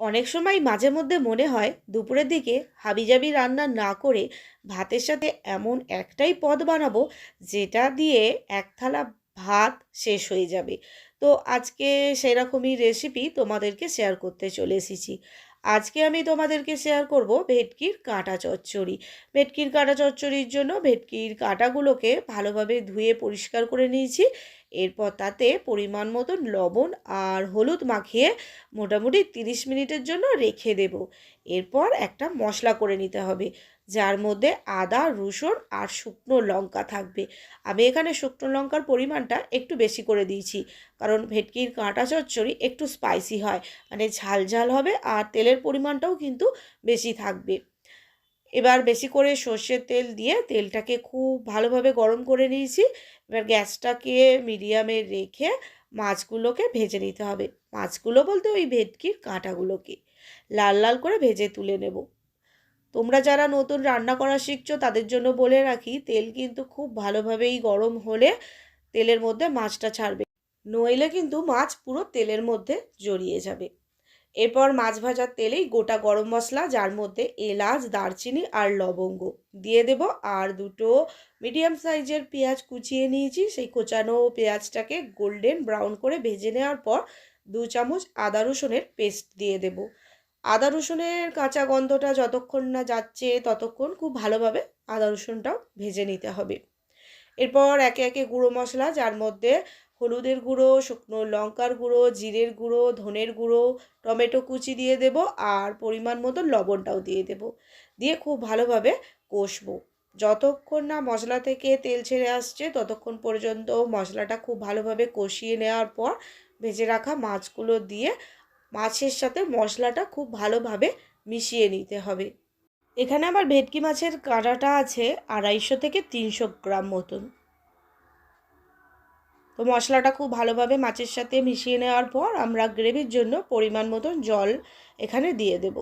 অনেক সময় মাঝে মধ্যে মনে হয় দুপুরের দিকে হাবিজাবি রান্না না করে ভাতের সাথে এমন একটাই পদ বানাবো যেটা দিয়ে এক থালা ভাত শেষ হয়ে যাবে। তো আজকে সেরকমই রেসিপি তোমাদেরকে শেয়ার করতে চলে এসেছি। আজকে আমি তোমাদেরকে শেয়ার করব ভেটকির কাঁটা চচ্চড়ি। ভেটকির কাঁটা চচ্চড়ির জন্য ভেটকির কাঁটাগুলোকে ভালোভাবে ধুয়ে পরিষ্কার করে নিয়েছি এরপর তাতে পরিমাণ মতন লবণ আর হলুদ মাখিয়ে মোটামুটি তিরিশ মিনিটের জন্য রেখে দেব। এরপর একটা মশলা করে নিতে হবে, যার মধ্যে আদা, রসুন আর শুকনো লঙ্কা থাকবে। আমি এখানে শুকনো লঙ্কার পরিমাণটা একটু বেশি করে দিয়েছি, কারণ ভেটকির কাঁটা চচ্চড়ি একটু স্পাইসি হয় মানে ঝাল ঝাল হবে আর তেলের পরিমাণটাও কিন্তু বেশি থাকবে। এবার বেশি করে সর্ষের তেল দিয়ে তেলটাকে খুব ভালোভাবে গরম করে নিয়েছি। এবার গ্যাসটাকে মিডিয়ামে রেখে মাছগুলোকে ভেজে নিতে হবে। মাছগুলো বলতে ওই ভেটকির কাঁটাগুলোকে লাল লাল করে ভেজে তুলে নেব। তোমরা যারা নতুন রান্না করা শিখছো, তাদের জন্য বলে রাখি, তেল কিন্তু খুব ভালোভাবেই গরম হলে তেলের মধ্যে মাছটা ছাড়বে। নইলে কিন্তু মাছ পুরো তেলের মধ্যে জড়িয়ে যাবে। এরপর মাছ ভাজার তেলেই গোটা গরম মশলা, যার মধ্যে এলাচ, দারচিনি আর লবঙ্গ। দিয়ে দেব আর দুটো মিডিয়াম সাইজের পেঁয়াজ কুচিয়ে নিয়েছি। সেই কোচানো পেঁয়াজটাকে গোল্ডেন ব্রাউন করে ভেজে নেওয়ার পর দু চামচ আদা রসুনের পেস্ট দিয়ে দেব। আদা রসুনের কাঁচা গন্ধটা যতক্ষণ না যাচ্ছে ততক্ষণ খুব ভালোভাবে আদা রসুনটাও ভেজে নিতে হবে। এরপর একে একে গুঁড়ো মশলা, যার মধ্যে হলুদের গুঁড়ো, শুকনো লঙ্কার গুঁড়ো, জিরের গুঁড়ো, ধনের গুঁড়ো, টমেটো কুচি দিয়ে দেব আর পরিমাণ মতো লবণটাও দিয়ে দেব। দিয়ে খুব ভালোভাবে কষবো। যতক্ষণ না মশলা থেকে তেল ছেড়ে আসছে, ততক্ষণ পর্যন্ত মশলাটা খুব ভালোভাবে কষিয়ে নেওয়ার পর ভেজে রাখা মাছগুলো দিয়ে মাছের সাথে মশলাটা খুব ভালোভাবে মিশিয়ে নিতে হবে। এখানে আমার ভেটকি মাছের কাঁটাটা আছে আড়াইশো থেকে তিনশো গ্রাম মতন। তো মশলাটা খুব ভালোভাবে মাছের সাথে মিশিয়ে নেওয়ার পর আমরা গ্রেভির জন্য পরিমাণ মতন জল এখানে দিয়ে দেব।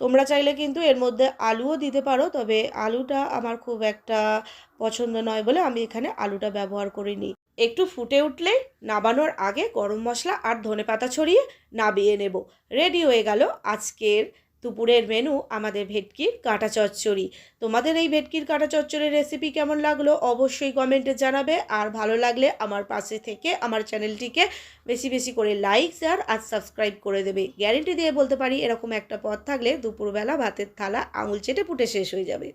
তোমরা চাইলে কিন্তু এর মধ্যে আলুও দিতে পারো, তবে আলুটা আমার খুব একটা পছন্দ নয় বলে আমি এখানে আলুটা ব্যবহার করিনি। একটু ফুটে উঠলে নাবানোর আগে গরম মশলা আর ধনে পাতা ছড়িয়ে নাবিয়ে নেব। রেডি হয়ে গেল আজকের দুপুরের মেনু আমাদের ভেটকির কাঁটা চচ্চড়ি। তোমাদের এই ভেটকির কাঁটা চচ্চড়ির রেসিপি কেমন লাগল অবশ্যই কমেন্টে জানাবে। আর ভালো লাগলে আমার পাশে থেকে আমার চ্যানেলটিকে বেশি বেশি করে লাইক শেয়ার আর সাবস্ক্রাইব করে দেবে। গ্যারেন্টি দিয়ে বলতে পারি এরকম একটা পথ থাকলে দুপুরবেলা ভাতের থালা আঙুল চেটে পুটে শেষ হয়ে যাবে।